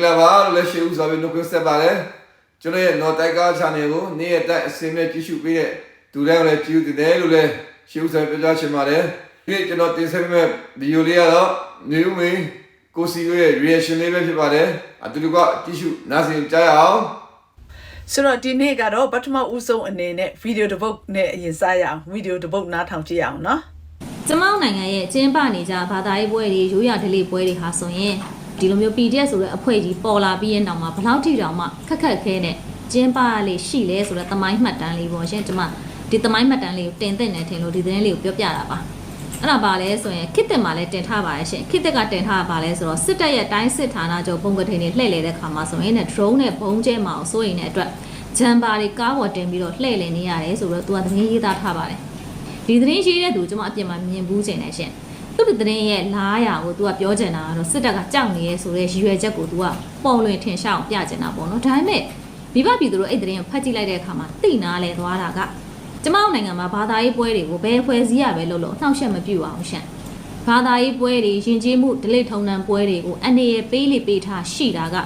ကလာပါလို့လည်းရှိဦးစွာပြီးနှုတ်ခွန်းဆက်ပါတယ်ကျွန်တော်ရဲ့ North Tiger Channel ကိုနေ့ရက်တိုက်အစီအမဲ့ကြည့်ရှုပေးတဲ့သူတိုင်းလည်းကြည့်ဦးတယ်လို့လည်းရှိဦးစွာပြောကြားချင်ပါတယ်ဒီနေ့ကျွန်တော်တင်ဆက်ပေးမယ့်ဗီဒီယိုလေးကတော့နေဦးမင်းကိုစီရဲ့ reaction လေးပဲဖြစ်ပါတယ်အတူတူကကြည့်ရှုနားဆင်ကြရအောင်ဆိုတော့ဒီနေ့ကတော့ပထမဦးဆုံးအနေနဲ့ဗီဒီယိုတစ်ပုတ်နဲ့အရင်စရအောင်ဗီဒီယိုတစ်ပုတ်နားထောင်ကြည့်ရအောင်နော်ကျမောက်နိုင်ငံရဲ့ကျင်းပနေကြဘာသာရေးပွဲတွေရိုးရာဓလေ့ပွဲတွေဟာဆိုရင် ဒီလိုမျိုး PDF ဆိုတဲ့အဖွဲ့ကြီးပေါ်လာပြီးရင်တောင်မှဘယ်လောက်ထိတောင်မှခက်ခက်ခဲနဲ့ကျင်းပရလေးရှိလဲဆိုတော့တမိုင်းမှတ်တမ်းလေးပေါ့ရှင်ဒီမှာဒီတမိုင်းမှတ်တမ်းလေးကိုတင်သင့်တယ်ထင်လို့ဒီသတင်းလေးကိုပြောပြတာပါအဲ့ဒါပါလဲဆိုရင်ခိတက်မှာလည်းတင်ထားပါရဲ့ရှင်ခိတက်ကတင်ထားပါလဲဆိုတော့စစ်တပ်ရဲ့တိုင်းစစ်ဌာနချုပ်ပုံကထိန်တွေလှည့်လေတဲ့ခါမှာဆိုရင်ね drone နဲ့ဘုံကျဲမှာအောင်စိုးရင်တဲ့အတွက်ဂျမ်ပါတွေကားပေါ်တင်ပြီးတော့လှည့်လည်နေရတယ်ဆိုတော့သူကသတင်းရေးသားထားပါတယ်ဒီသတင်းရေးတဲ့သူကျွန်မအပြင်မှာမြင်ဘူးကျင်နေရှင် သူ့ဒီသတင်းရဲ့လားရာကို तू ကပြောချင်တာကတော့စစ်တပ်ကကြောက်နေရဲဆိုတဲ့ရည်ရွယ်ချက်ကို तू ကပုံလွင်ထင်ရှားအောင်ပြချင်တာပေါ့နော်ဒါပေမဲ့မိဘပြည်သူတို့အဲ့ဒီသတင်းကိုဖတ်ကြည့်လိုက်တဲ့အခါမှာသိနာလဲသွားတာကကျမတို့နိုင်ငံမှာဘာသာရေးပွဲတွေကိုဘယ်ဖွဲ့စည်းရပဲလို့လို့နှောင့်ယှက်မပြုအောင်ရှင့်ဘာသာရေးပွဲတွေယဉ်ကျေးမှုဒလိထုံနှံပွဲတွေကိုအနေရပေးလိပေးထားရှိတာက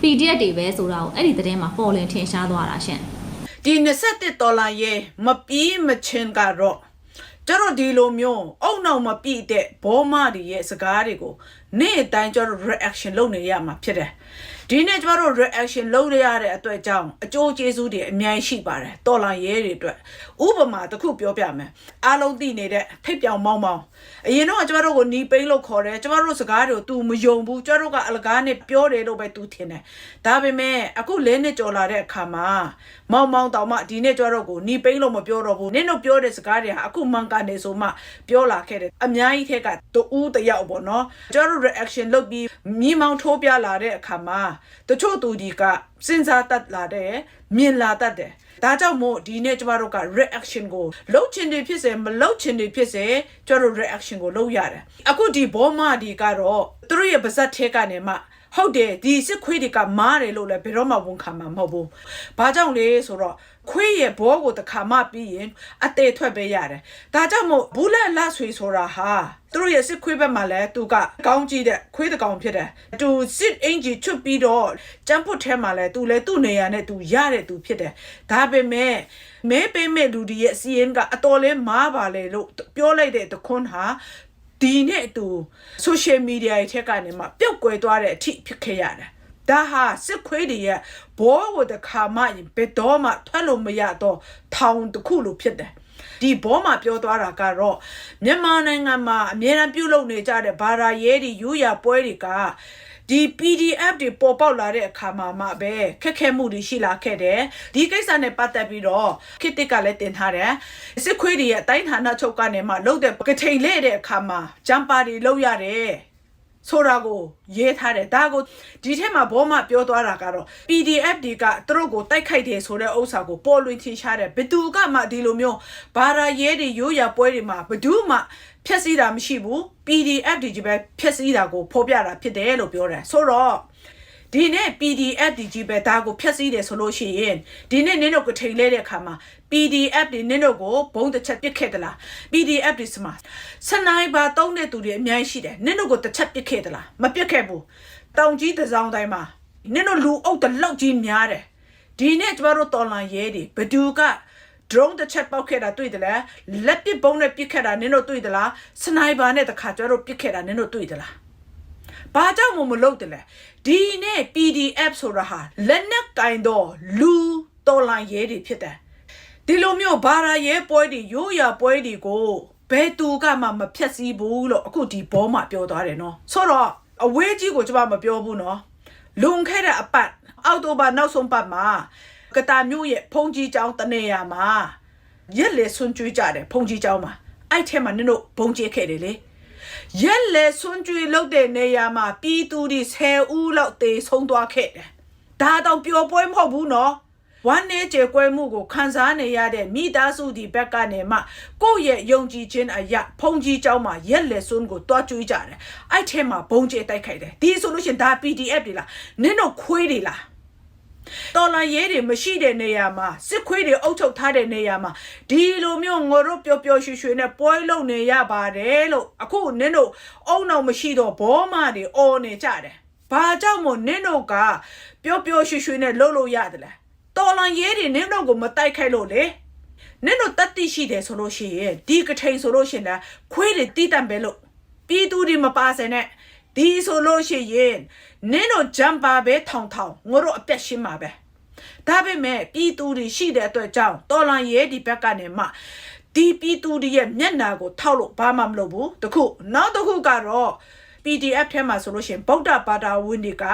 PDF တွေပဲဆိုတာကိုအဲ့ဒီသတင်းမှာပေါ်လွင်ထင်ရှားသွားတာရှင့်ဒီ27ဒေါ်လာရဲ့မပြီးမချင်းကတော့ ကျတော့ဒီလိုမျိုးအုံနောက်မပြည့်တဲ့ဘောမတွေရဲ့စကားတွေကို နေ့အတိုင်းကျတော့ reaction လုပ်နေရမှာဖြစ်တယ်ဒီနေ့ကျတော့ reaction လုပ်ရတဲ့အတွက်ကြောင့်အကျိုးကျေးဇူးတွေအများကြီးရှိပါတယ်တော်လာရဲတွေအတွက်ဥပမာတစ်ခုပြောပြမယ်အားလုံးသိနေတဲ့ဖိတ်ပြောင်မောင်းမောင်းအရင်တော့ကျမတို့ကိုနီးပိန်းလို့ခေါ်တယ်ကျမတို့စကားတွေကို तू မယုံဘူးကျမတို့ကအလကားနဲ့ပြောတယ်လို့ပဲ तू ထင်တယ်ဒါပေမဲ့အခုလဲနှစ်ကြော်လာတဲ့အခါမှာမောင်းမောင်းတောင်မှဒီနေ့ကျမတို့ကိုနီးပိန်းလို့မပြောတော့ဘူးနင့်တို့ပြောတဲ့စကားတွေဟာအခုမှန်ကန်နေဆိုမှပြောလာခဲ့တယ်အများကြီးထက်ကတူးတယောက်ပေါ့နော်ကျမတို့ reaction လုပ်ပြီးမြင်းမောင်းထိုးပြလာတဲ့အခါမှာတချို့သူဒီကစဉ်းစားတတ်လာတယ်မြင်လာတတ်တယ်ဒါကြောင့်မို့ဒီနေ့ကျမတို့က reaction ကိုလှုပ်ချင်တယ်ဖြစ်စေမလှုပ်ချင်တယ်ဖြစ်စေကျမတို့ reaction ကိုလုပ်ရတယ်အခုဒီဘောမဒီကတော့သူတို့ရဲ့ပါဇက်ထဲကနေမှ ဟုတ်တယ်ဒီစစ်ခွေးတွေကမားတယ်လို့လည်းဘယ်တော့မှဝန်ခံမှာမဟုတ်ဘူး။ဘာကြောင့်လဲဆိုတော့ခွေးရဲ့ဘောကိုတစ်ခါမှပြီးရင်အသေးထွက်ပေးရတယ်။ဒါကြောင့်မို့ဘူးလက်လက်ဆွေဆိုတာဟာသူတို့ရဲ့စစ်ခွေးဘက်မှာလည်းသူကကောင်းကြည့်တဲ့ခွေးတကောင်ဖြစ်တယ်။သူစစ်အင်ဂျီချွတ်ပြီးတော့ကျန်းပုတ်ထဲမှာလည်းသူလည်းသူ့နေရာနဲ့သူရတဲ့သူဖြစ်တယ်။ဒါပေမဲ့မဲပေးမဲ့လူတွေရဲ့စီရင်ကအတော်လေးမားပါလေလို့ပြောလိုက်တဲ့တခွန်းဟာ ဒီနဲ့အတူ social media ရဲ့ထက်ကနေမှပြုတ်ကွယ်သွားတဲ့အထိဖြစ်ခဲ့ရတယ်။ဒါဟာစစ်ခွေးတွေရဲ့ဘောကိုတခါမှရင်ဘယ်တော့မှထွက်လို့မရတော့ထောင်တစ်ခုလိုဖြစ်တယ်။ဒီဘောမှာပြောသွားတာကတော့မြန်မာနိုင်ငံမှာအများအားပြုလုပ်နေကြတဲ့ဘာသာရေးတွေယူရပွဲတွေက ဒီ PDF တွေပေါ်ပေါက်လာတဲ့အခါမှာမှပဲခက်ခဲမှုတွေရှိလာခဲ့တယ်ဒီကိစ္စနဲ့ပတ်သက်ပြီးတော့ခိတစ်ကလည်းတင်ထားတယ်စစ်ခွေးတွေရဲ့အတိုင်းဌာနချုပ်ကနေမှလှုပ်တဲ့ကထိန်လဲတဲ့အခါမှာဂျမ်ပါတွေလှုပ်ရတယ်ဆိုတာကိုရေးထားတယ်ဒါကိုဒီထက်မှာဘောမပြောသွားတာကတော့ PDF တွေကသူတို့ကိုတိုက်ခိုက်တယ်ဆိုတဲ့ဥစ္စာကိုပေါ်လွင်ထင်ရှားတယ်ဘယ်သူကမှဒီလိုမျိုးဘာသာရေးတွေရိုးရာပွဲတွေမှာဘယ်သူမှ ဖျက်ဆီးတာမရှိဘူး PDF တွေကြီးပဲဖျက်ဆီးတာကိုဖော်ပြတာဖြစ်တယ်လို့ပြောတယ်ဆိုတော့ဒီနေ့ PDF ဒီကြီးပဲဒါကိုဖျက်ဆီးတယ်ဆိုလို့ရှိရင်ဒီနေ့နင်းတို့ကိုထိန်လဲတဲ့အခါမှာ PDF တွေနင်းတို့ကိုဘုံတစ်ချက်ပစ်ခဲ့သလား PDF တွေစမှာစနိုက်ပါတုံးတဲ့သူတွေအများကြီးရှိတယ်နင်းတို့ကိုတစ်ချက်ပစ်ခဲ့သလားမပစ်ခဲ့ဘူးတောင်ကြီးတစ်စောင်းတိုင်းမှာနင်းတို့လူအုပ်တစ်လောက်ကြီးများတယ်ဒီနေ့ကျမတို့တော်လန်ရဲတွေဘသူက drone တစ်ချက်ပောက်ခဲ့တာတွေ့တယ်လားလက်ပစ်ဘုံနဲ့ပစ်ခဲ့တာနင်းတို့တွေ့သလားစနိုက်ပါနဲ့တခါကျတော့ပစ်ခဲ့တာနင်းတို့တွေ့သလားဘာကြောင့်မမလုပ်တယ်လဲဒီနေ့ PDF ဆိုတာဟာလက်နက်ကင်တော့လူတော်လန်ရဲတွေဖြစ်တယ်ဒီလိုမျိုးဘာသာရဲပွဲတွေရိုးရာပွဲတွေကိုဘယ်သူကမှမဖြတ်စည်းဘူးလို့အခုဒီဘောမှာပြောသွားတယ်နော်ဆိုတော့အဝေးကြီးကိုကျွန်မမပြောဘူးနော်လွန်ခဲ့တဲ့အပတ်အောက်တိုဘာနောက်ဆုံးပတ်မှာ ကတာမျိုးရဲ့ဖုန်ကြီးကျောင်းတနေရာမှာရက်လေဆွန့်ကျွေးကြတယ်ဖုန်ကြီးကျောင်းမှာအဲ့ထဲမှာနင်တို့ဘုံကျဲခဲ့တယ်လေရက်လေဆွန့်ကျွေးလုပ်တဲ့နေရာမှာပြည်သူတွေ10ဦးလောက်တေဆုံးသွားခဲ့တယ်ဒါတော့ပျော်ပွဲမဟုတ်ဘူးနော်ဝမ်းနေကြေကွဲမှုကိုခံစားနေရတဲ့မိသားစုဒီဘက်ကနေမှကိုယ့်ရဲ့ယုံကြည်ခြင်းအရာဖုန်ကြီးเจ้าမှာရက်လက်စွန်းကိုတွားကျွေးကြတယ်အဲ့ထဲမှာဘုံကျဲတိုက်ခိုက်တယ်ဒီဆိုလို့ရှရင်ဒါ PDF တွေလားနင်းတို့ခွေးတွေလား တော်လာရဲတွေမရှိတဲ့နေရာမှာစစ်ခွေးတွေအုပ်ချုပ်ထားတဲ့နေရာမှာဒီလိုမျိုးငိုတို့ပျော်ပျော်ရွှင်ရွှင်နဲ့ပွဲလုံနေရပါတယ်လို့အခုနင်းတို့အုံနောက်မရှိတော့ဘောမတွေအော်နေကြတယ်ဘာဘာကြောင့်မို့နင်းတို့ကပျော်ပျော်ရွှင်ရွှင်နဲ့လှုပ်လို့ရတယ်လဲတော်လန်ရဲတွေနင်းတို့ကိုမတိုက်ခိုက်လို့လေနင်းတို့တတ်သိရှိတယ်ဆိုလို့ရှိရင်ဒီကထိန်ဆိုလို့ရှိရင်လည်းခွေးတွေတီးတန့်ပဲလို့ပြည်သူတွေမပါစင်နဲ့ ဒီဆိုလို့ရှိရင်နင်းတို့ဂျမ်ပါပဲထောင်ထောင်ငါတို့အပြက်ရှင်းမှာပဲဒါပေမဲ့ပြည်သူတွေရှိတဲ့အတွက်ကြောင့်တော်လန်ရဲဒီဘက်ကနေမှဒီပြည်သူတွေရဲ့မျက်နာကိုထောက်လို့ဘာမှမလုပ်ဘူးတခုနောက်တစ်ခုကတော့ PDF ထဲမှာဆိုလို့ရှိရင်ဗုဒ္ဓဘာသာဝင်တွေက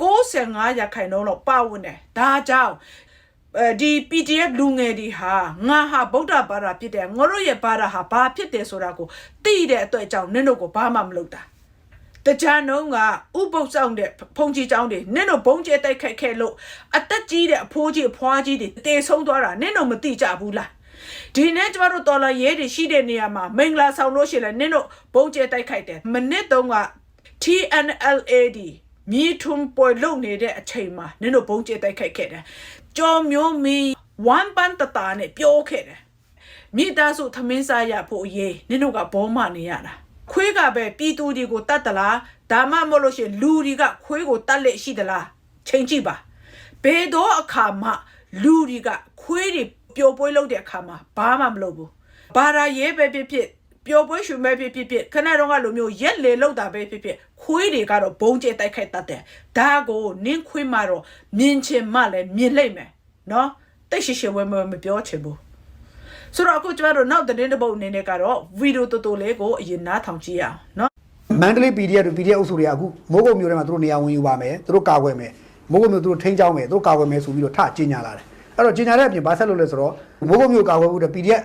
65ရာခိုင်နှုန်းလောက်ပါဝင်တယ်ဒါကြောင့်အဲဒီ PDF လူငယ်တွေဟာငါဟာဗုဒ္ဓဘာသာဖြစ်တယ်ငါတို့ရဲ့ဘာသာဟာဘာဖြစ်တယ်ဆိုတာကိုသိတဲ့အတွက်ကြောင့်နင့်တို့ကိုဘာမှမလုပ်တာ တကြံတော့ကဥပုပ်ဆောင်တဲ့ဖုန်ကြီးเจ้าတွေနင့်တို့ဘုံကျဲတိုက်ခိုက်ခဲ့လို့အသက်ကြီးတဲ့အဖိုးကြီးအဖွားကြီးတွေတေဆုံးသွားတာနင့်တို့မသိကြဘူးလားဒီနေ့ကျမတို့တော်လာရဲတွေရှိတဲ့နေရာမှာမင်္ဂလာဆောင်လို့ရှိရင်လည်းနင့်တို့ဘုံကျဲတိုက်ခိုက်တယ်မနစ်တုန်းက TNLAD မြည်ထုံပွဲလုံနေတဲ့အချိန်မှာနင့်တို့ဘုံကျဲတိုက်ခိုက်ခဲ့တယ်ကြော်မျိုးမီဝမ်ပန်တတာနဲ့ပြောခဲ့တယ် မိသားစုသမင်းစားရဖို့အရေးနင်တို့ကဘောမနေရတာ ခွေးကပဲပြည်သူတွေကိုတတ်တလားဒါမှမဟုတ်လို့ရှရင်လူတွေကခွေးကိုတတ်လက်ရှိသလားချိန်ကြည့်ပါဘယ်တော့အခါမှလူတွေကခွေးတွေပျော်ပွဲလုပ်တဲ့အခါမှာဘာမှမလုပ်ဘူးဘာသာရေးပဲဖြစ်ဖြစ်ပျော်ပွဲရွှင်ပဲဖြစ်ဖြစ်ဖြစ်ခဏတော့ကလိုမျိုးရက်လေလောက်တာပဲဖြစ်ဖြစ်ခွေးတွေကတော့ဘုံကျဲတိုက်ခိုက်တတ်တယ်ဒါကိုနင်းခွေးမှတော့မြင်ချင်မှလည်းမြင်လိုက်မယ်နော်တိတ်ရှိရှိဝဲမမပြောချင်ဘူး ဆိုတော့အခုကျမတို့နောက်သတင်းတစ်ပုတ်အနေနဲ့ကတော့ဗီဒီယိုတော်တော်လေးကိုအရင်နားထောင်ကြည့်ရအောင်နော်မန္တလေး PDF တို့ PDF အုပ်စုတွေကအခုမိုးကုတ်မြို့ထဲမှာသူတို့နေရာဝင်ယူပါမယ်သူတို့ကာကွယ်မယ်မိုးကုတ်မြို့သူတို့ထိန်းချောင်းမယ်သူတို့ကာကွယ်မယ်ဆိုပြီးတော့ထကျင်းညာလာတယ်အဲ့တော့ကျင်းညာတဲ့အပြင်ဘာဆက်လုပ်လဲဆိုတော့မိုးကုတ်မြို့ကာကွယ်ဖို့တဲ့ PDF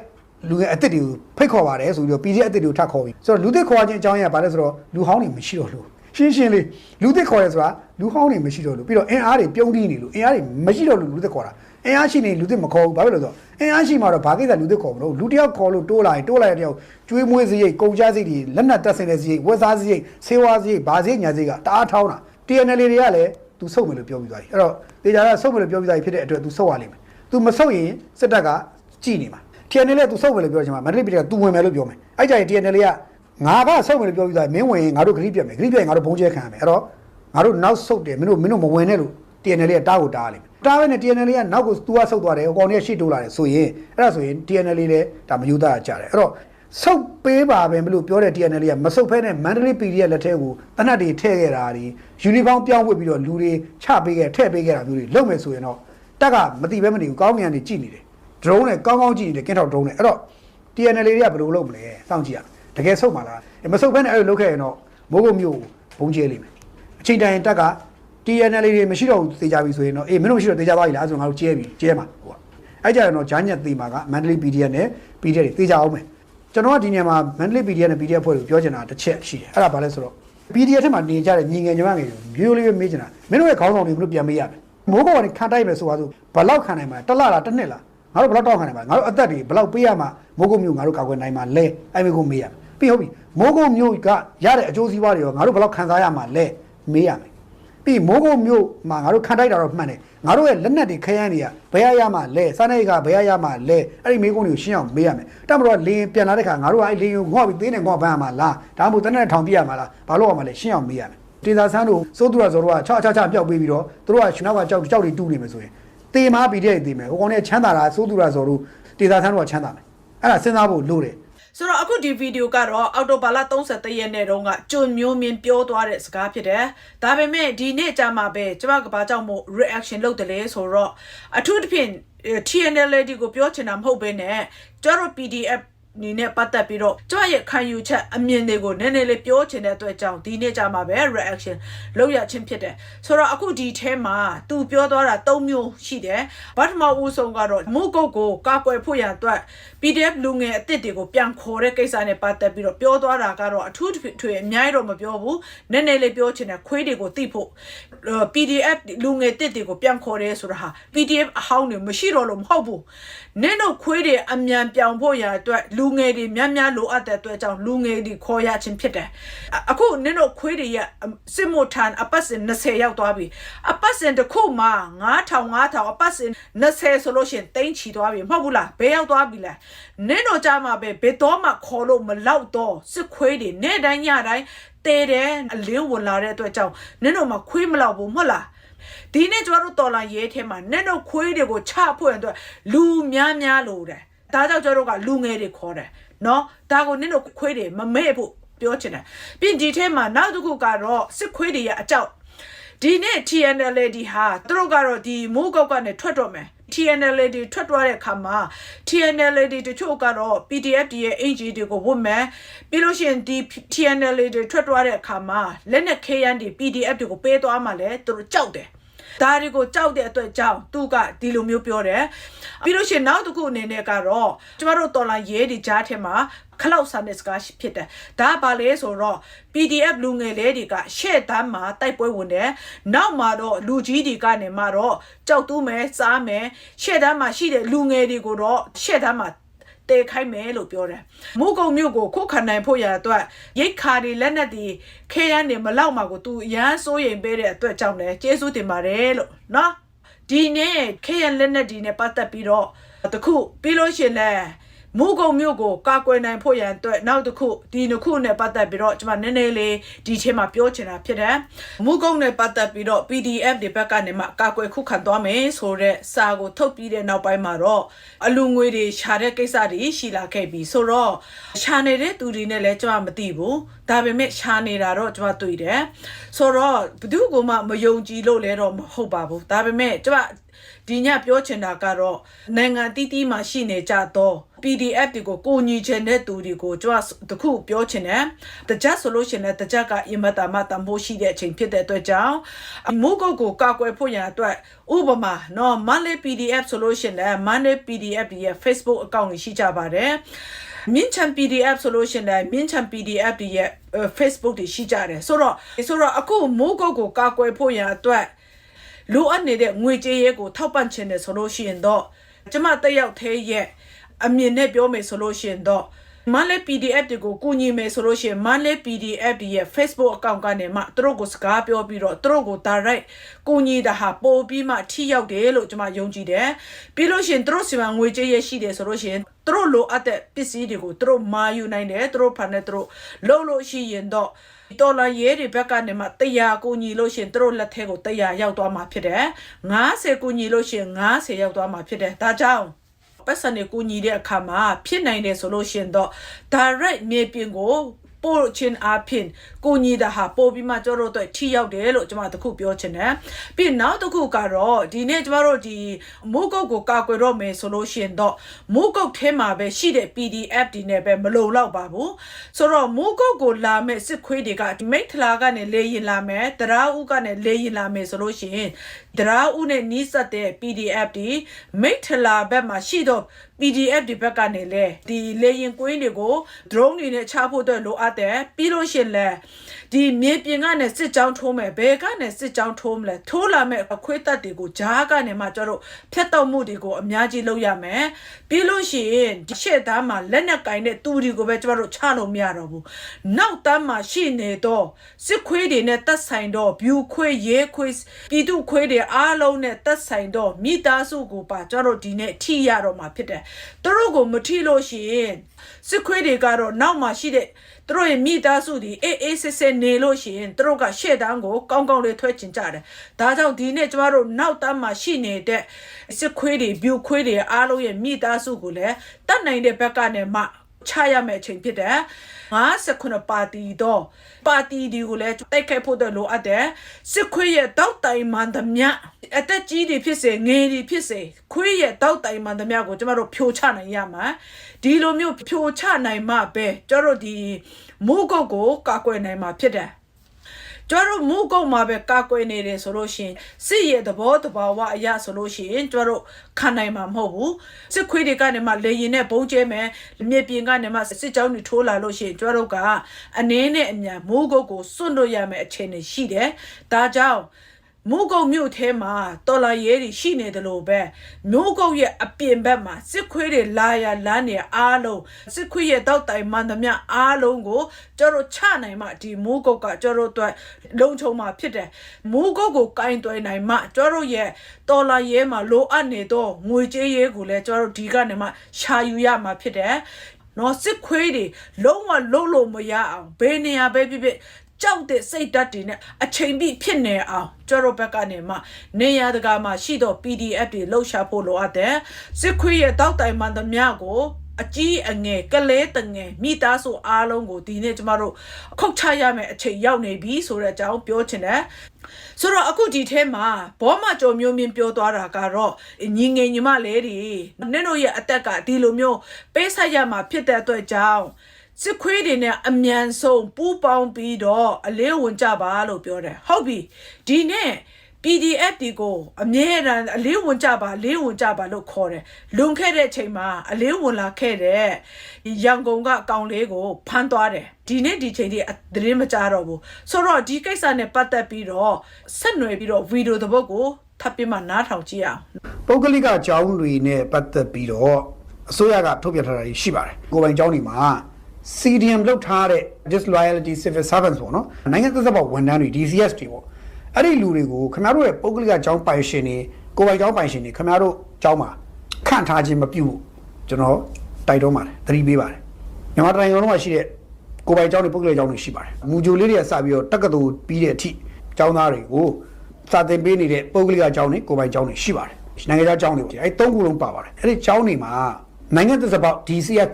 လူငယ်အသစ်တွေကိုဖိတ်ခေါ်ပါတယ်ဆိုပြီးတော့ PDF အသစ်တွေကိုထပ်ခေါ်ပြီးဆိုတော့လူသစ်ခေါ်ခြင်းအကြောင်းအရာဘာလဲဆိုတော့လူဟောင်းတွေမရှိတော့လို့ ရှင်းရှင်းလေးလူသစ်ခေါ်ရဲဆိုတာလူဟောင်းတွေမရှိတော့လို့ပြီးတော့အင်အားတွေပြုံးတီးနေလို့အင်အားတွေမရှိတော့လို့လူသစ်ခေါ်တာအင်အားရှိနေလူသစ်မခေါ်ဘူးဘာဖြစ်လို့လဲဆိုတော့အင်အားရှိမှတော့ဘာကိစ္စလူသစ်ခေါ်မလို့လူတစ်ယောက်ခေါ်လို့တိုးလာရင်တိုးလာတဲ့တယောက်ကျွေးမွေးစရိတ်ကုန်ကြစရိတ်တွေလက်နက်တက်ဆင်တဲ့စရိတ်ဝက်စားစရိတ်ဆေးဝါးစရိတ်ဘာစရိတ်ညာစရိတ်ကတအားထောင်းတာ TNL တွေကလည်းသူဆုတ်မယ်လို့ပြောပြီးသွားပြီအဲ့တော့တေချာကဆုတ်မယ်လို့ပြောပြီးသွားပြီဖြစ်တဲ့အတွက်သူဆုတ်ရလိမ့်မယ်သူမဆုတ်ရင်စစ်တပ်ကကြည်နေမှာ TNL လည်းသူဆုတ်မယ်လို့ပြောချင်မှာမန္တလေးပြည်ကသူဝင်မယ်လို့ပြောမယ်အဲ့ကြရင် TNL က ငါကဆုတ်မယ်လို့ပြောပြီးသွားပြီမင်းဝင်ရင်ငါတို့ဂရိပြတ်မယ်ဂရိပြတ်ရင်ငါတို့ဘုံကျဲခံရမယ်အဲ့တော့ငါတို့နောက်ဆုတ်တယ်မင်းတို့မင်းတို့မဝင်နဲ့လို့ TNL ကတားကိုတားရလိမ့်မယ်တားပဲနဲ့ TNL ကနောက်ကို तू ကဆုတ်သွားတယ်ဟိုကောင်တွေကရှေ့တိုးလာတယ်ဆိုရင်အဲ့ဒါဆိုရင် TNL လည်းဒါမယူသားကြတယ်အဲ့တော့ဆုတ်ပေးပါပဲမလို့ပြောတဲ့ TNL ကမဆုတ်ဖဲနဲ့မန္တလေး PD ရဲ့လက်ထဲကိုတနတ်တွေထည့်ခဲ့တာဒီယူနီဖောင်းပြောင်းဝတ်ပြီးတော့လူတွေချပေးခဲ့ထည့်ပေးခဲ့တာမျိုးတွေလုပ်မယ်ဆိုရင်တော့တက်ကမတိပဲမနေဘူးကောင်းမြန်နေကြည့်နေတယ် drone နဲ့ကောင်းကောင်းကြည့်နေတယ်ကင်းထောက် drone နဲ့အဲ့တော့ TNL တွေကဘယ်လိုလုပ်မလဲစောင့်ကြည့်ရ တကယ်ဆုတ်မှာလားမဆုတ်ဖဲနဲ့အဲ့လိုလုပ်ခဲ့ရင်တော့မိုးကုတ်မျိုးဘုံကျဲလိမ့်မယ်အချိန်တိုင်းတက်က TNL တွေမရှိတော့ဘူးသေချာပြီဆိုရင်တော့အေးမင်းတို့မရှိတော့သေချာသွားပြီလားဆိုတော့ငါတို့ကျဲပြီကျဲမှာဟိုကအဲ့ကြရင်တော့ဂျာညက်သေးမှာကမန္တလေး PDF နဲ့ PDF တွေသေချာအောင်မယ်ကျွန်တော်ကဒီနေရာမှာမန္တလေး PDF နဲ့ PDF ဖွဲ့ကိုပြောချင်တာတစ်ချက်ရှိတယ်အဲ့ဒါဘာလဲဆိုတော့ PDF ထဲမှာနေကြတဲ့ညီငယ်ညီမငယ်တွေမျိုးလေးပဲမေးချင်တာမင်းတို့ရဲ့ခေါင်းဆောင်တွေဘယ်လိုပြန်မေးရမလဲမိုးကောင်ကနေခံတိုက်မယ်ဆိုပါစို့ဘယ်လောက်ခံနိုင်မှာလဲတစ်လလားတစ်နှစ်လားငါတို့ဘယ်လောက်တောက်ခံနိုင်မှာလဲငါတို့အသက်တွေဘယ်လောက်ပေးရမှာမိုးကုတ်မျိုးငါတို့ကာကွယ်နိုင်မှာလဲအဲ့မေးကိုမေးရမယ် ပြီးဟုတ်ပြီမိုးကုတ်မျိုးကရတဲ့အကျိုးစီးပွားတွေရောငါတို့ဘယ်လောက်ခံစားရမှာလဲမေးရမယ်ပြီးမိုးကုတ်မြို့မှာငါတို့ခံတိုက်တာတော့မှန်တယ်ငါတို့ရဲ့လက်နက်တွေခရမ်းတွေကဘယ်ရရမှလဲစားနေကဘယ်ရရမှလဲအဲ့ဒီမိကုန်းတွေကိုရှင်းအောင်မေးရမယ်တမတော်လင်းပြန်လာတဲ့ခါငါတို့ကအဲ့လင်းကိုငေါ့ပြီးသေးနေငေါ့ပန်းရမှာလားဒါမှမဟုတ်တနက်ထောင်ပြရမှာလားဘာလို့ရမှာလဲရှင်းအောင်မေးရမယ်တေသာဆန်းတို့စိုးသူရဇော်တို့ကချာချာချာပျောက်ပေးပြီးတော့သူတို့ကရှင်နောက်ကကြောက်ကြောက်တွေတူးနေမယ်ဆိုရင်တေမာပြီးတဲ့တေမယ်ဟိုကောင်နဲ့ချမ်းသာတာစိုးသူရဇော်တို့တေသာဆန်းတို့ကချမ်းသာမယ်အဲ့ဒါစဉ်းစားဖို့လိုတယ် ဆိုတော့အခုဒီဗီဒီယိုကတော့အော်တိုဘာလ31ရက်နေ့တုန်းကကျွန်းမျိုးမြင်ပြောသွားတဲ့စကားဖြစ်တယ်။ဒါပေမဲ့ဒီနေ့ကြာမှပဲကျမကဘာကြောင့်မို့ reaction လုပ်တယ်လဲဆိုတော့အထူးသဖြင့် TNL ကိုပြောချင်တာမဟုတ်ဘဲနဲ့ကျတော့ PDF နေနဲ့ပတ်သက်ပြီးတော့ကျမရဲ့ခံယူချက်အမြင်တွေကိုနည်းနည်းလေးပြောချင်တဲ့အတွက်ကြောင့်ဒီနေ့ကြာမှာပဲ reaction လုပ်ရချင်းဖြစ်တယ်ဆိုတော့အခုဒီထဲမှာသူပြောသွားတာ၃မျိုးရှိတယ်ဘာမှမဦးဆုံးကတော့မုတ်ကုတ်ကိုကာကွယ်ဖို့ရန်အတွက် PDF လူငယ်အစ်စ်တွေကိုပြန်ခေါ်တဲ့ကိစ္စနဲ့ပတ်သက်ပြီးတော့ပြောသွားတာကတော့အထူးထွေအများကြီးတော့မပြောဘူးနည်းနည်းလေးပြောချင်တယ်ခွေးတွေကိုသိဖို့ PDF လူငယ်တစ်တွေကိုပြန်ခေါ်တယ်ဆိုတာဟာ PDF အဟောင်းတွေမရှိတော့လို့မဟုတ်ဘူးနင်းတို့ခွေးတွေအမြန်ပြောင်ဖို့ရအတွက်လူငယ်တွေများများလိုအပ်တဲ့အတွက်ကြောင့်လူငယ်တွေခေါ်ရခြင်းဖြစ်တယ်အခုနင်းတို့ခွေးတွေရဲ့စစ်မိုထန်အပတ်စဉ်20ရောက်သွားပြီအပတ်စဉ်တစ်ခုမှ9000 9000အပတ်စဉ်20ဆိုလို့ရှိရင်တိန်းချီသွားပြီမဟုတ်ဘူးလားဘယ်ရောက်သွားပြီလဲနင်းတို့ကြမှာပဲဘယ်တော့မှခေါ်လို့မလောက်တော့စစ်ခွေးတွေနေ့တိုင်းညတိုင်းတဲတယ်အလင်းဝင်လာတဲ့အတွက်ကြောင့်နင်တို့မှခွေးမလောက်ဘူးမဟုတ်လားဒီနေ့ကျွန်တော်တို့တော်လာရဲထဲမှာနင်တို့ခွေးတွေကိုချဖို့ရအတွက်လူများများလို့တယ် ဒါကြောင့်ကျွန်တော်တို့ကလူငယ်တွေခေါ်တယ်နော်ဒါကိုနင်တို့ခွေးတွေမမဲ့ဖို့ပြောချင်တယ်ပြင်ဒီထဲမှာနောက်တစ်ခုကတော့စစ်ခွေးတွေရဲ့အကြောက်ဒီနေ့ TNLD ဟာသူတို့ကတော့ဒီမိုးကောက်ကနေထွက်တော့မယ် TNLD ထွက်သွားတဲ့အခါမှာ TNLD တချို့ကတော့ PDF တွေရဲ့ AG တွေကိုဝတ်မယ်ပြီးလို့ရှိရင်ဒီ TNLD ထွက်သွားတဲ့အခါမှာလက်နက်ခဲယမ်းတွေ PDF တွေကိုပေးသွားမှလည်းသူတို့ကြောက်တယ် ဒါတွေကိုကြောက်တဲ့အတွက်ကြောင့်သူကဒီလိုမျိုးပြောတယ်ပြီးလို့ရှိရင်နောက်တစ်ခုအနေနဲ့ကတော့ကျမတို့တော်လာရဲဒီကြားထဲမှာခလောက်ဆန်တဲ့စကားဖြစ်တယ်ဒါကဘာလဲဆိုတော့ PDF လူငယ်လေးတွေကရှေ့တန်းမှာတိုက်ပွဲဝင်တယ်နောက်မှာတော့လူကြီးတွေကနေမှတော့ကြောက်တူးမယ်စားမယ်ရှေ့တန်းမှာရှိတဲ့လူငယ်တွေကိုတော့ရှေ့တန်းမှာ တေခိုင်းမယ်လို့ပြောတယ်။မုကုံမြို့ကိုခုတ်ခံနိုင်ဖို့ရအတွက်ရိတ်ခါတွေလက်နက်တွေခဲရန်တွေမလောက်မှာကိုသူအရန်စိုးရိမ်ပေးတဲ့အတွက်ကြောင့်လည်းကျေးဇူးတင်ပါတယ်လို့နော်။ဒီနေ့ခဲရန်လက်နက်တွေနဲ့ပတ်သက်ပြီးတော့တခုပြီးလို့ရှရင်လဲ မုကုံမြို့ကိုကာကွယ်နိုင်ဖို့ရန်အတွက်နောက်တစ်ခုဒီနှစ်ခုနဲ့ပတ်သက်ပြီးတော့ကျွန်မနည်းနည်းလေးဒီထဲမှာပြောချင်တာဖြစ်တယ်။မုကုံနဲ့ပတ်သက်ပြီးတော့ PDF တွေဘက်ကနေမှကာကွယ်ခုခံသွားမယ်ဆိုတဲ့စာကိုထုတ်ပြီးတဲ့နောက်ပိုင်းမှာတော့အလူငွေတွေရှာတဲ့ကိစ္စတွေရှိလာခဲ့ပြီဆိုတော့ရှာနေတဲ့သူတွေနဲ့လည်းကျွန်မမသိဘူး။ဒါပေမဲ့ရှာနေတာတော့ကျွန်မတွေ့တယ်။ဆိုတော့ဘယ်သူကမှမယုံကြည်လို့လည်းတော့မဟုတ်ပါဘူး။ဒါပေမဲ့ကျွန်မဒီညပြောချင်တာကတော့နိုင်ငံတီးတီးမှာရှိနေကြတော့ PDF တွေကိုကိုညီချင်တဲ့သူတွေကိုကျွန်တော်တခုပြောချင်တယ်။တကြက်ဆိုလို့ရှိရင်လည်းတကြက်ကအင်မတာမတန်ဖို့ရှိတဲ့အချိန်ဖြစ်တဲ့အတွက်ကြောင့်မုတ်ကုတ်ကိုကာကွယ်ဖို့ရန်အတွက်ဥပမာနော်မန်လေး PDF ဆိုလို့ရှိရင်လည်းမန်လေး PDF ရဲ့ Facebook account တွေရှိကြပါတယ်။မြင့်ချန် PDF ဆိုလို့ရှိရင်လည်းမြင့်ချန် PDF ရဲ့ Facebook တွေရှိကြတယ်ဆိုတော့ဆိုတော့အခုမိုးကုတ်ကိုကာကွယ်ဖို့ရန်အတွက်လိုအပ်နေတဲ့ငွေကြေးရဲကိုထောက်ပံ့ခြင်းနဲ့ဆိုလို့ရှိရင်တော့ကျမတက်ရောက်သေးရဲ့ အမြင်နဲ့ပြောမယ်ဆိုလို့ရှိရင်တော့မန်လေး PDF တွေကိုကူညီမယ်ဆိုလို့ရှိရင်မန်လေး PDF တွေရဲ့ Facebook account ကနေမှသူတို့ကိုစကားပြောပြီးတော့သူတို့ကို direct ကူညီတာဟာပို့ပြီးမှထိရောက်တယ်လို့ကျွန်မယုံကြည်တယ်ပြီးလို့ရှိရင်သူတို့စီမံငွေကြေးရရှိတယ်ဆိုလို့ရှိရင်သူတို့လိုအပ်တဲ့ပစ္စည်းတွေကိုသူတို့မာယူနိုင်တယ်သူတို့ဖန်နဲ့သူတို့လုံးလို့ရှိရင်တော့တော်လာရဲတွေဘက်ကနေမှတရားကိုညီလို့ရှရင်သူတို့လက်ထဲကိုတရားရောက်သွားမှာဖြစ်တယ်90ကိုညီလို့ရှရင်90ရောက်သွားမှာဖြစ်တယ်ဒါကြောင့် ပတ်စံနေကိုညီတဲ့အခါမှာဖြစ်နိုင်တယ်ဆိုလို့ရှရင်တော့ direct မြေပြင်ကို ပို့ချင်းအဖြစ်ကိုညီတာဟာပို့ပြီးမှကျတို့အတွက်ထိရောက်တယ်လို့ကျွန်မတခုပြောချင်တယ်ပြီးနောက်တစ်ခုကတော့ဒီနေ့ကျွန်တော်တို့ဒီမိုးကုတ်ကိုကာကွယ်တော့မယ်ဆိုလို့ရှိရင်တော့မိုးကုတ်ထဲမှာပဲရှိတဲ့ PDF ဒီနဲ့ပဲမလုံလောက်ပါဘူးဆိုတော့မိုးကုတ်ကိုလာမဲ့စစ်ခွေးတွေကမိတ်ထလာကနေလေရင်လာမယ်တရာဦးကနေလေရင်လာမယ်ဆိုလို့ရှိရင်တရာဦးနဲ့နီးစပ်တဲ့ PDF ဒီမိတ်ထလာဘက်မှာရှိတော့ PDF ဒီဘက်ကနေလေဒီလေရင်ကွင်းတွေကို drone တွေနဲ့ချဖို့အတွက်လိုအပ်တယ်ပြီးလို့ရှိရင်လဲဒီမြေပြင်ကနေစစ်ကြောင်းထိုးမယ်ဘယ်ကနေစစ်ကြောင်းထိုးမလဲထိုးလာမဲ့အခွေးတက်တွေကိုဂျားကနေမှကျတော့ဖျက်တော့မှုတွေကိုအများကြီးလုပ်ရမယ်ပြီးလို့ရှိရင်ဒီရှေ့သားမှာလက်နက်ကင်တဲ့သူတွေကိုပဲကျမတို့ချလို့မရတော့ဘူးနောက်တန်းမှာရှိနေတော့စစ်ခွေးတွေနဲ့တက်ဆိုင်တော့ view ခွေးရဲခွေးပြည်သူခွေးတွေအားလုံးနဲ့တက်ဆိုင်တော့မိသားစုကိုပါကျတော့ဒီနေ့ထိရတော့မှာဖြစ်တယ်သူတို့ကိုမထိလို့ရှိရင်စစ်ခွေးတွေကတော့နောက်မှာရှိတဲ့သူတို့ရဲ့မိသားစုတွေအေးအေးဆေးဆေးနေလို့ရှိရင်သူတို့ကရှေ့တန်းကိုကောင်းကောင်းလေးထွက်ချင်ကြတယ်။ဒါကြောင့်ဒီနေ့ကျမတို့နောက်တန်းမှာရှိနေတဲ့စစ်ခွေးတွေဗျူခွေးတွေအားလုံးရဲ့မိသားစုကိုလည်းတတ်နိုင်တဲ့ဘက်ကနေမှ ချရမယ့်အချိန်ဖြစ်တယ်59ပါတီတော့ပါတီဒီကိုလည်းတိုက်ခိုက်ဖို့တော့လိုအပ်တယ်စစ်ခွေးရဲ့တောက်တိုင်မှန်သမျှအသက်ကြီးတွေဖြစ်စေငယ်တွေဖြစ်စေခွေးရဲ့တောက်တိုင်မှန်သမျှကိုကျမတို့ဖြိုချနိုင်ရမှာဒီလိုမျိုးဖြိုချနိုင်မှပဲကျတို့ဒီမိုးကုတ်ကိုကာကွယ်နိုင်မှာဖြစ်တယ် ကျတို့မူကုတ်မှာပဲကာကွယ်နေတယ်ဆိုလို့ရှိရင်စစ်ရဲ့သဘောတဘာဝအရာဆိုလို့ရှိရင်ကျတို့ခံနိုင်မှာမဟုတ်ဘူးစစ်ခွေးတွေကနေမှလေရင်နဲ့ဘုံကျဲမယ်မြေပြင်ကနေမှစစ်ကြောင်းတွေထိုးလာလို့ရှိရင်ကျတို့ကအနည်းနဲ့အမြန်မူကုတ်ကိုစွန့်လို့ရမယ်အခြေအနေရှိတယ်ဒါကြောင့် မိုးကုတ်မြို့ထဲမှာတော်လာရဲတွေရှိနေတယ်လို့ပဲမိုးကုတ်ရဲ့အပြင်ဘက်မှာစစ်ခွေးတွေလာရလမ်းနေအားလုံးစစ်ခွေးရဲ့တောက်တိုင်မှန်သမျှအားလုံးကိုကျတို့ချနိုင်မှဒီမိုးကုတ်ကကျတို့အတွက်လုံခြုံမှာဖြစ်တယ်မိုးကုတ်ကိုကင်တွယ်နိုင်မှကျတို့ရဲ့တော်လာရဲမှာလိုအပ်နေတော့ငွေကြေးရဲကိုလည်းကျတို့ဒီကနေမှရှာယူရမှာဖြစ်တယ်နော်စစ်ခွေးတွေလုံးဝလုံးလို့မရအောင်ဘယ်နေရာပဲဖြစ်ဖြစ် ကြောက်တဲ့စိတ်ဓာတ်တွေနဲ့အချိန်ပြည့်ဖြစ်နေအောင်ကျတော့ဘက်ကနေမှနေရတကာမှာရှိတော့ PDF တွေလှုပ်ရှားဖို့လိုအပ်တယ်စစ်ခွေးရဲ့တောက်တိုင်မှန်သမျှကိုအကြီးအငယ်ကလေးတငယ်မိသားစုအားလုံးကိုဒီနေ့ကျမတို့အခုတ်ချရမယ်အချိန်ရောက်နေပြီဆိုတဲ့အကြောင်းပြောချင်တယ်ဆိုတော့အခုဒီထဲမှာဘောမကြော်မျိုးမြင်ပြောသွားတာကတော့ညီငယ်ညီမလေးတွေနင်တို့ရဲ့အသက်ကဒီလိုမျိုးပေးဆက်ရမှာဖြစ်တဲ့အတွက်ကြောင့် စစ်ခွေးတွေနဲ့အမြန်ဆုံးပူးပေါင်းပြီးတော့အလေးဝင်ကြပါလို့ပြောတယ်ဟုတ်ပြီဒီနေ့ PDF ဒီကိုအမြဲတမ်းအလေးဝင်ကြပါအလေးဝင်ကြပါလို့ခေါ်တယ်လွန်ခဲ့တဲ့အချိန်မှာအလေးဝင်လာခဲ့တဲ့ရန်ကုန်ကအကောင်လေးကိုဖမ်းသွားတယ်ဒီနေ့ဒီချိန်ထိအသတင်းမကြတော့ဘူးဆိုတော့ဒီကိစ္စနဲ့ပတ်သက်ပြီးတော့ဆက်နွယ်ပြီးတော့ဗီဒီယိုတစ်ပုဒ်ကိုထပ်ပြီးမှနားထောင်ကြည့်အောင်ပုဂ္ဂလိကအကြောင်းတွေနဲ့ပတ်သက်ပြီးတော့အစိုးရကထုတ်ပြန်ထားတာရှိပါတယ်ကိုယ်ပိုင်အကြောင်းတွေမှာ CDM လောက်ထားတဲ့ disloyalty civil servants ပေါ့နော်နိုင်ငံသက်သက်ပေါ်ဝန်ထမ်းတွေ DCS တွေပေါ့အဲ့ဒီလူတွေကိုခင်ဗျားတို့ရဲ့ပုဂ္ဂလိကအကြောင်းပိုင်ရှင်တွေကိုယ်ပိုင်အကြောင်းပိုင်ရှင်တွေခင်ဗျားတို့အကြောင်းမှာခန့်ထားခြင်းမပြုဘူးကျွန်တော်တိုက်တွန်းပါတယ်သတိပေးပါတယ်မြန်မာတိုင်းရုံးမှာရှိတဲ့ကိုယ်ပိုင်အကြောင်းတွေပုဂ္ဂလိကအကြောင်းတွေရှိပါတယ်မူဂျိုလေးတွေကစပြီးတော့တက္ကသိုလ်ပြီးတဲ့အထိအကြောင်းသားတွေကိုစာသင်ပေးနေတဲ့ပုဂ္ဂလိကအကြောင်းတွေကိုယ်ပိုင်အကြောင်းတွေရှိပါတယ်နိုင်ငံခြားအကြောင်းတွေပေါ့အဲ့သုံးခုလုံးပါပါတယ်အဲ့ဒီအကြောင်းတွေမှာနိုင်ငံသက်သက်ပေါ် DCX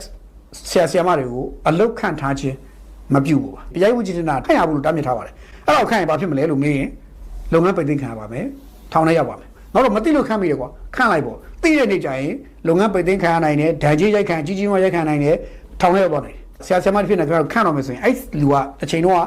ဆရာဆရာမတွေကိုအလုတ်ခန့်ထားခြင်းမပြုဘူးပါတရားဝကြည်တင်တာခန့်ရဘူးလို့တားမြစ်ထားပါတယ်အဲ့တော့ခန့်ရင်ဘာဖြစ်မလဲလို့မေးရင်လုပ်ငန်းပိတ်သိမ်းခံရပါမယ်ထောင်ထဲရောက်ပါမယ်နောက်တော့မသိလို့ခန့်မိတယ်ကွာခန့်လိုက်ပေါ့သိတဲ့နေ့ကျရင်လုပ်ငန်းပိတ်သိမ်းခံရနိုင်တယ်ဒဏ်ကြေးရိုက်ခံကြီးကြီးမားရိုက်ခံနိုင်တယ်ထောင်ထဲရောက်ပါနိုင်တယ်ဆရာဆရာမတွေဖြစ်နေကြတော့ခန့်တော့မယ်ဆိုရင်အဲ့လူကအချိန်တော့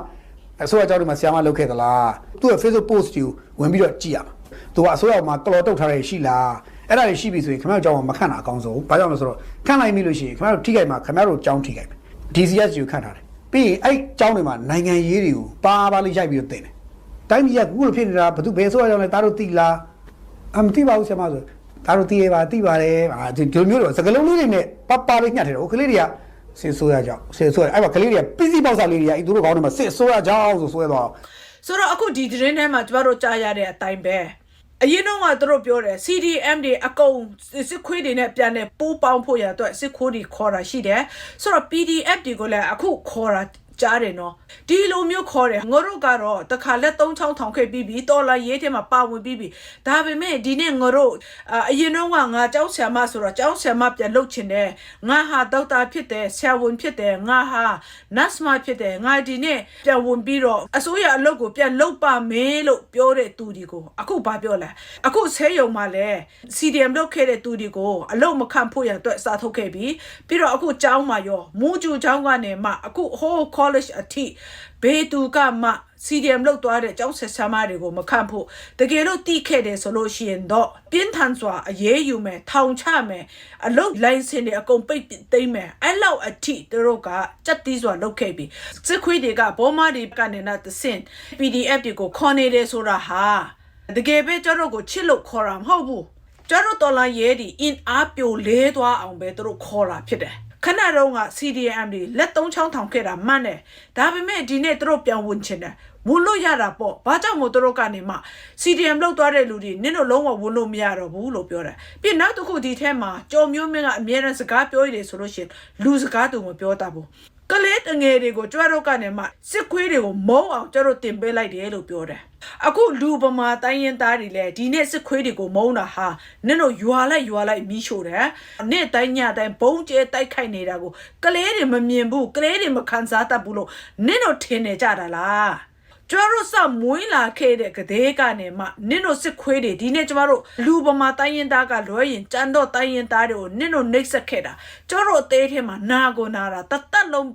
အစိုးရကြောက်တယ်မှာဆရာမလုပ်ခဲ့သလားသူ့ရဲ့ Facebook post ကိုဝင်ပြီးတော့ကြည့်ရမှာ သူကအစိုးရမှာကလော်တုတ်ထားတယ်ရှိလားအဲ့ဒါတွေရှိပြီဆိုရင်ခင်ဗျားတို့ကြောင်းမှာမခန့်တာအကောင်းဆုံးဘာကြောင့်လဲဆိုတော့ခန့်လိုက်ပြီလို့ရှိရင်ခင်ဗျားတို့ထိခိုက်မှာခင်ဗျားတို့ကြောင်းထိခိုက်မယ် DCS ကိုခန့်ထားတယ်ပြီးရင်အဲ့ကြောင်းတွေမှာနိုင်ငံရေးတွေကိုပါပါလေးရိုက်ပြီးတော့တင်တယ်တိုင်းပြည်ကကူလို့ဖြစ်နေတာဘယ်သူဘယ်ဆိုရကြောင်းလဲတားတို့သိလားအမသိပါဘူးဆရာမဆိုတားတို့သိရပါသိပါတယ်အာဒီလိုမျိုးတော့စကလုံးလေးတွေနဲ့ပပလေးညှက်တယ်ဟိုကလေးတွေကစစ်ဆိုးရကြောင်းစစ်ဆိုးရအဲ့မှာကလေးတွေကပစ္စည်းပေါက်စားလေးတွေကအဲ့သူတို့ကောင်းတယ်မှာစစ်ဆိုးရကြောင်းဆိုဆွဲသွားဆိုတော့အခုဒီသတင်းထဲမှာကျမတို့ကြားရတဲ့အတိုင်းပဲ အရင်တော့ကသူတို့ပြောတယ် CDM တွေအကုန်စစ်ခွေးတွေနဲ့ပြန်နေပိုးပေါင်းဖို့ရအတွက်စစ်ခွေးတွေခေါ်တာရှိတယ်ဆိုတော့ PDF တွေကိုလည်းအခုခေါ်တာ ကြားတယ်နော်ဒီလိုမျိုးခေါ်တယ်ငါတို့ကတော့တခါလက်သုံးချောင်းထောင်ခဲ့ပြီးပြီတော်လာရေးထဲမှာပါဝင်ပြီးပြီဒါပေမဲ့ဒီနေ့ငါတို့အာအရင်တော့ကငါကျောင်းဆရာမဆိုတော့ကျောင်းဆရာမပြန်လုပ်ချင်တယ်ငါဟာဒေါက်တာဖြစ်တယ်ဆရာဝန်ဖြစ်တယ်ငါဟာနတ်စမဖြစ်တယ်ငါဒီနေ့ပြန်ဝင်ပြီးတော့အစိုးရအလုပ်ကိုပြန်လုပ်ပါမယ်လို့ပြောတဲ့သူတွေကိုအခုဘာပြောလဲအခုဆဲယုံမှာလဲ CDM လုပ်ခဲ့တဲ့သူတွေကိုအလုပ်မခံဖို့ရအတွက်စာထုတ်ခဲ့ပြီးပြီးတော့အခုကျောင်းမှာရောမူဂျူကျောင်းကနေမှအခုဟို college အထိဘေးသူကမှ CDM လောက်သွားတဲ့ကျောင်းဆက်ဆာမတွေကိုမခံဖို့တကယ်လို့တီးခဲ့တယ်ဆိုလို့ရှိရင်တော့ပြင်းထန်စွာအရေးယူမယ်ထောင်ချမယ်အလုပ်လိုင်းစင်တွေအကုန်ပိတ်သိမ်းမယ်အဲ့လောက်အထိသူတို့ကစက်တီးစွာလုပ်ခဲ့ပြီစစ်ခွေးတွေကဘောမတွေကနေနာတဆင် PDF တွေကိုခေါ်နေတယ်ဆိုတာဟာတကယ်ပဲကျတို့ကိုချစ်လို့ခေါ်တာမဟုတ်ဘူးကျတို့တော်လာရဲဒီ in အားပြိုလဲသွားအောင်ပဲသူတို့ခေါ်တာဖြစ်တယ် ခဏတုန်းက CDM တွေလက်သုံးချောင်းထောင်ခဲ့တာမှန်တယ်ဒါပေမဲ့ဒီနေ့သူတို့ပြန်ဝင်ချင်တယ်ဝင်လို့ရတာပေါ့ဘာကြောင့်မို့သူတို့ကနေမှ CDM လောက်သွားတဲ့လူတွေနင့်တို့လုံးဝဝင်လို့မရတော့ဘူးလို့ပြောတယ်ပြီးနောက်တစ်ခုဒီထဲမှာကြော်မျိုးမင်းကအမြဲတမ်းစကားပြောရတယ်ဆိုလို့ရှိရင်လူစကားတူမပြောတတ်ဘူး ကလေးတငယ်တွေကိုကြွတို့ကနေမှစစ်ခွေးတွေကိုမုံအောင်ကျတို့တင်ပေးလိုက်တယ်လို့ပြောတယ်အခုလူပမာတိုင်းရင်သားတွေလည်းဒီနေ့စစ်ခွေးတွေကိုမုံတာဟာနင့်တို့ယွာလိုက်ယွာလိုက်မီးရှို့တယ်နေ့တိုင်းညတိုင်းဘုံကျဲတိုက်ခိုက်နေတာကိုကလေးတွေမမြင်ဘူးကလေးတွေမခံစားတတ်ဘူးလို့နင့်တို့ထင်နေကြတာလားကျမတို့စမွေးလာခဲ့တဲ့ကတဲ့ကနေမှနင့်တို့စစ်ခွေးတွေဒီနေ့ကျမတို့လူပမာတိုင်းရင်သားကလွဲရင်ကြမ်းတော့တိုင်းရင်သားတွေကိုနင့်တို့နှိပ်စက်ခဲ့တာကျမတို့အသေးထဲမှာနာကိုနာတာတသက်လုံး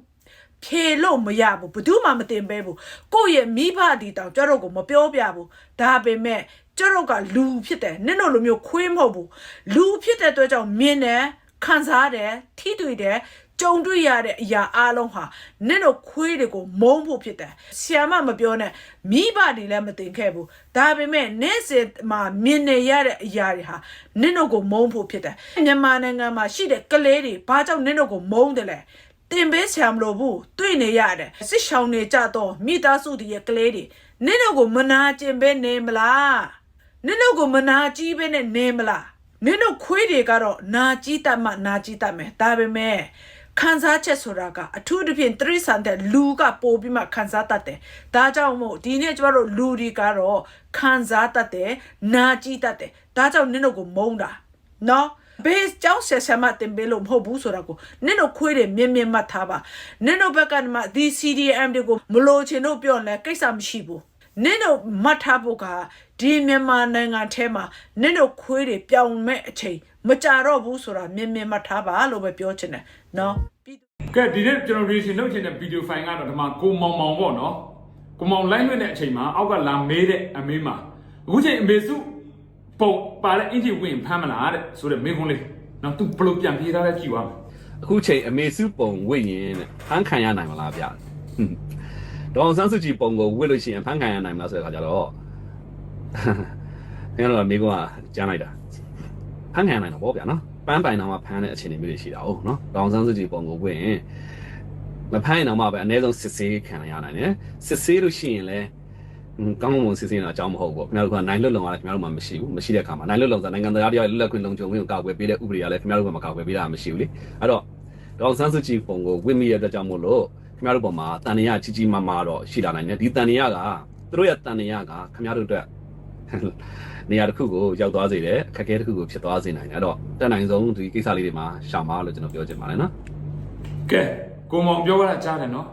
ဖြေလို့မရဘူးဘယ်သူမှမတင်ပေးဘူးကိုယ့်ရဲ့မိဘဒီတောင်ကျတို့ကိုမပြောပြဘူးဒါပေမဲ့ကျတို့ကလူဖြစ်တယ်နင့်တို့လိုမျိုးခွေးမဟုတ်ဘူးလူဖြစ်တဲ့အတွက်ကြောင့်မြင်တယ်ခံစားတယ်ထိတွေ့တယ်ကြုံတွေ့ရတဲ့အရာအလုံးဟာနင့်တို့ခွေးတွေကိုမုန်းဖို့ဖြစ်တယ်ဆီယမမပြောနဲ့မိဘတွေလည်းမတင်ခဲ့ဘူးဒါပေမဲ့နေ့စဉ်မှာမြင်နေရတဲ့အရာတွေဟာနင့်တို့ကိုမုန်းဖို့ဖြစ်တယ်မြန်မာနိုင်ငံမှာရှိတဲ့ကလေးတွေဘာကြောင့်နင့်တို့ကိုမုန်းတယ်လဲ တင်ပေးဆရာမလို့ဘူးတွေ့နေရတယ်စစ်ရှောင်းနေကြတော့မိသားစုတွေရဲ့ကလေးတွေနင့်တို့ကိုမနာကျင်ပဲနေမလားနင့်တို့ကိုမနာကြီးပဲနဲ့နေမလားနင့်တို့ခွေးတွေကတော့နာကြီးတတ်မှနာကြီးတတ်မယ်ဒါပေမဲ့ခံစားချက်ဆိုတာကအထူးသဖြင့်တရိษံတဲ့လူကပို့ပြီးမှခံစားတတ်တယ်။ဒါကြောင့်မို့ဒီနေ့ကျမတို့လူတွေကတော့ခံစားတတ်တယ်၊နာကြည့်တတ်တယ်။ဒါကြောင့်နင်တို့ကိုမုန်းတာ။နော် ဘေးကြောင့်ဆက်ဆက်မတင်ပေးလို့မဟုတ်ဘူးဆိုတာကိုနင်တို့ခွေးတွေမြင်မြင်မှတ်ထားပါနင်တို့ဘက်ကမှဒီ CDM တွေကိုမလို့ချင်တို့ပြောလဲကိစ္စမရှိဘူးနင်တို့မှတ်ထားဖို့ကဒီမြန်မာနိုင်ငံထဲမှာနင်တို့ခွေးတွေပြောင်းမဲ့အချိန်မကြတော့ဘူးဆိုတာမြင်မြင်မှတ်ထားပါလို့ပဲပြောချင်တယ်နော်ပြီးသူကဲဒီနေ့ကျွန်တော် reaction လုပ်ချင်တဲ့ video file ကတော့ဒီမှာကိုမောင်မောင်ပေါ့နော်ကိုမောင် line လွှင့်တဲ့အချိန်မှာအောက်ကလာမေးတဲ့အမေးမှာအခုချိန်အမေစု ပုံပါတဲ့အင်ဂျီဝင်ဖမ်းမလားတဲ့ဆိုတဲ့မေးခွန်းလေးနော်သူဘယ်လိုပြန်ပြေးထားလဲကြည့်ပါမယ်အခုချိန်အမေစုပုံဝိရင်တဲ့ဖန်ခံရနိုင်မလားဗျဟွန်းဒေါအောင်ဆန်းစုကြည်ပုံကိုဝိလို့ရှိရင်ဖန်ခံရနိုင်မလားဆိုတဲ့အခါကျတော့ခင်ဗျားတို့ကမိကွာကြားလိုက်တာဖန်ခံရနိုင်တော့ဗောဗျာနော်ပန်းပိုင်တော့မှဖန်တဲ့အခြေအနေမျိုးတွေရှိတာဟုတ်နော်ဒေါအောင်ဆန်းစုကြည်ပုံကိုဝိရင်မဖန်ရင်တော့မှပဲအနည်းဆုံးစစ်ဆေးခံရနိုင်တယ်စစ်ဆေးလို့ရှိရင်လည်းဟွန်း ကောင်းမွန်စစ်ဆေးနေတာအကြောင်းမဟုတ်ဘူးပေါ့ခင်ဗျားတို့ကနိုင်လွတ်လုံရတယ်ခင်ဗျားတို့မှမရှိဘူးမရှိတဲ့အခါမှာနိုင်လွတ်လုံဆိုနိုင်ငံသားတရားလွတ်လပ်ခွင့်လုံခြုံခွင့်ကိုကာကွယ်ပေးတဲ့ဥပဒေကလည်းခင်ဗျားတို့ကမကာကွယ်ပေးတာမရှိဘူးလေအဲ့တော့ဒေါက်ဆန်းစုကြည်ပုံကိုဝင့်မိရတဲ့အတွက်ကြောင့်မို့လို့ခင်ဗျားတို့ပုံမှာတန်ရကြီးကြီးမားမားတော့ရှိလာနိုင်တယ်ဒီတန်ရကသူတို့ရဲ့တန်ရကခင်ဗျားတို့အတွက်နေရာတစ်ခုကိုရောက်သွားစေတယ်အခက်အခဲတစ်ခုကိုဖြစ်သွားစေနိုင်တယ်အဲ့တော့တက်နိုင်ဆုံးဒီကိစ္စလေးတွေမှာရှောင်ပါလို့ကျွန်တော်ပြောချင်ပါတယ်နော်ကဲကိုမောင်ပြောရတာကြားတယ်နော်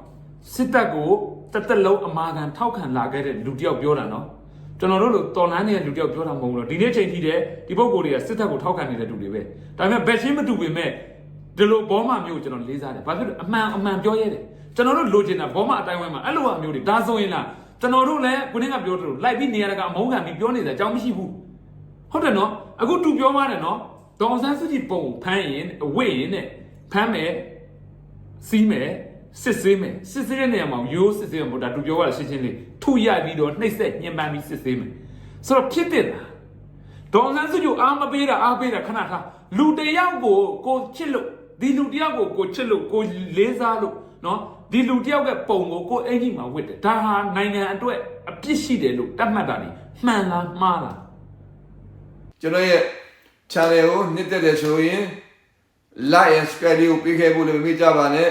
စစ်တပ်ကို တက်တက်လုံးအမာခံထောက်ခံလာခဲ့တဲ့လူတစ်ယောက်ပြောတာနော်ကျွန်တော်တို့လိုတော်လန်းနေတဲ့လူတစ်ယောက်ပြောတာမဟုတ်ဘူးလို့ဒီနေ့ချိန်ထိတဲ့ဒီပုံကိုယ်တွေကစစ်တပ်ကိုထောက်ခံနေတဲ့လူတွေပဲဒါပေမဲ့ဘက်ချင်းမတူပေမဲ့ဒီလိုဘောမမျိုးကိုကျွန်တော်လေးစားတယ်ဘာဖြစ်လို့အမှန်အမှန်ပြောရဲတယ်ကျွန်တော်တို့လိုချင်တာဘောမအတိုင်းဝိုင်းမှာအဲ့လိုအမျိုးတွေဒါဆိုရင်လားကျွန်တော်တို့လည်းခုနကပြောသလိုလိုက်ပြီးနေရတာကအမုန်းခံပြီးပြောနေတဲ့အကြောင်းမရှိဘူးဟုတ်တယ်နော်အခုတူပြောပါတယ်နော်ဒေါအောင်ဆန်းစုကြည်ပုံဖမ်းရင်အဝိရင်နဲ့ဖမ်းမယ်စီးမယ် စစ်ဆေးမယ်စစ်ဆေးတဲ့နေရာမှာရိုးစစ်ဆေးမှာမဟုတ်ဒါတူပြောရတာရှင်းရှင်းလေးထုရပြီးတော့နှိပ်စက်ညှဉ်းပန်းပြီးစစ်ဆေးမယ်ဆိုတော့ဖြစ်တဲ့လားဒေါအောင်ဆန်းစုကြည်အားမပေးတာအားပေးတာခဏထားလူတစ်ယောက်ကိုကိုချစ်လို့ဒီလူတစ်ယောက်ကိုကိုချစ်လို့ကိုလေးစားလို့နော်ဒီလူတစ်ယောက်ကပုံကိုကိုအင်ကြီးမှာဝတ်တယ်ဒါဟာနိုင်ငံအတွက်အပြစ်ရှိတယ်လို့တတ်မှတ်တာနေမှန်လားမှားလားကျွန်တော်ရဲ့ channel ကိုနှစ်သက်တယ်ဆိုရင် like and subscribe ကိုပေးခဲ့ဖို့လည်းမမေ့ကြပါနဲ့